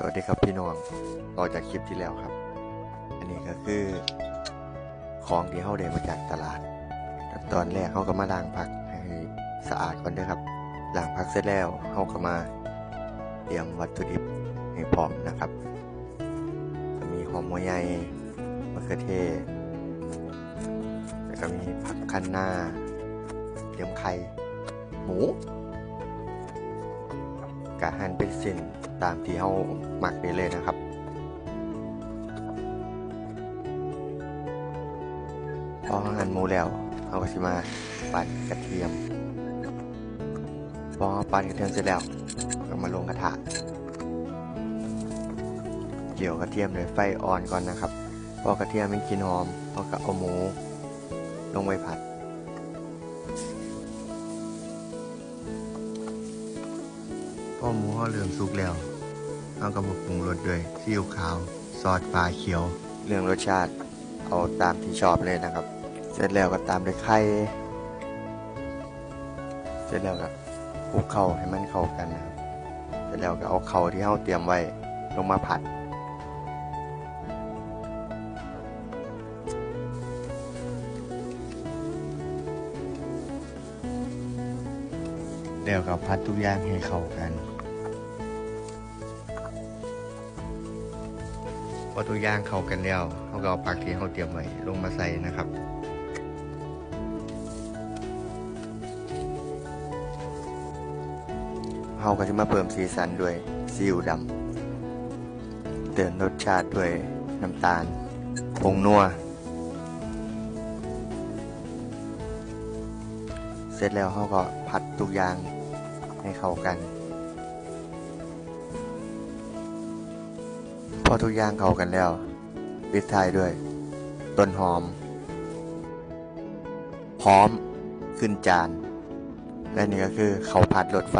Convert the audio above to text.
สวัสดีครับพี่น้องต่อจากคลิปที่แล้วครับ อันนี้ก็คือ ของที่เขาได้มาจากตลาด ตอนแรกเขาก็มาล้างผักให้สะอาดก่อนด้วยครับล้างผักเสร็จแล้วเขาก็มาเตรียมวัตถุดิบให้พร้อมนะครับก็มีหอมหัวใหญ่มะเขือเทศแล้วก็มีผักคะน้าเตรียมไข่หมู กะหั่นเป็นเส้นตามที่เขาหมักได้เลยนะครับพอหั่นหมูแล้วเราก็สิมาปั่นกระเทียมพอปั่นกระเทียมเสร็จแล้วก็มาลงกระทะเกี่ยวกระเทียมด้วยไฟอ่อนก่อนนะครับ พอกระเทียมมันกินหอมเราก็เอาหมูลงไปผัด พอหมูเขาเริ่มสุกแล้วเอากระบอกปรุงรสด้วยซีอิ๊วขาว ซอสปลาเขียว เรื่องรสชาติเอาตามที่ชอบเลยนะครับ เสร็จแล้วก็ตามด้วยไข่ เสร็จแล้วก็คลุกเข้าให้มันเข้ากันนะครับ เสร็จแล้วก็เอาเข่าที่เราเตรียมไว้ลงมาผัด แล้วก็พัดทุกอย่างให้เข้ากันพอทุกอย่างเข้ากันแล้วเราก็เอาผักที่เราเตรียมไว้ลงมาใส่นะครับเราก็จะมาเพิ่มสีสันด้วยซีอิ๊วดำเติมรสชาติด้วยน้ำตาลผงนัว เสร็จแล้วเราก็ผัดทุกอย่าง ให้เข้ากัน พอทุกอย่างเข้ากันแล้ว ปิดท้ายด้วย ต้นหอม พร้อมขึ้นจาน และนี่ก็คือเขาผัดรถไฟ